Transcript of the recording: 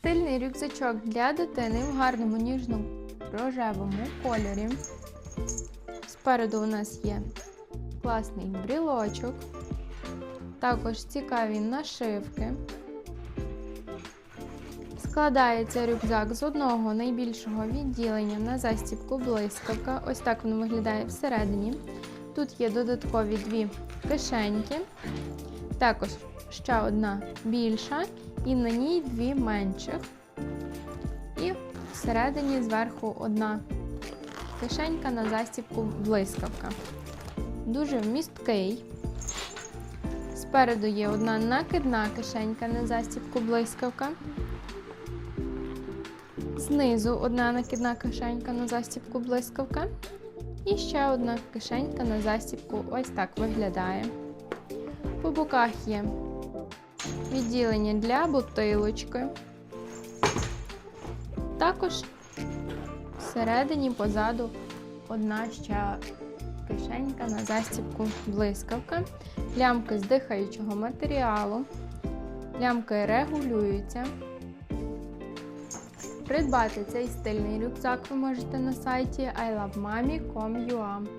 Стильний рюкзачок для дитини в гарному ніжному рожевому кольорі. Спереду у нас є класний брілочок, також цікаві нашивки. Складається рюкзак з одного найбільшого відділення на застібку блискавка. Ось так воно виглядає всередині. Тут є додаткові дві кишеньки, також ще одна більша, і на ній дві менших. І всередині зверху одна кишенька на застібку блискавка. Дуже вмісткий. Спереду є одна накидна кишенька на застібку блискавка. Знизу одна накидна кишенька на застібку блискавка. І ще одна кишенька на застібку ось так виглядає. По боках є відділення для бутилочки. Також всередині позаду одна ще кишенька на застібку блискавка, лямки з дихаючого матеріалу, лямки регулюються. Придбати цей стильний рюкзак ви можете на сайті ilovemami.com.ua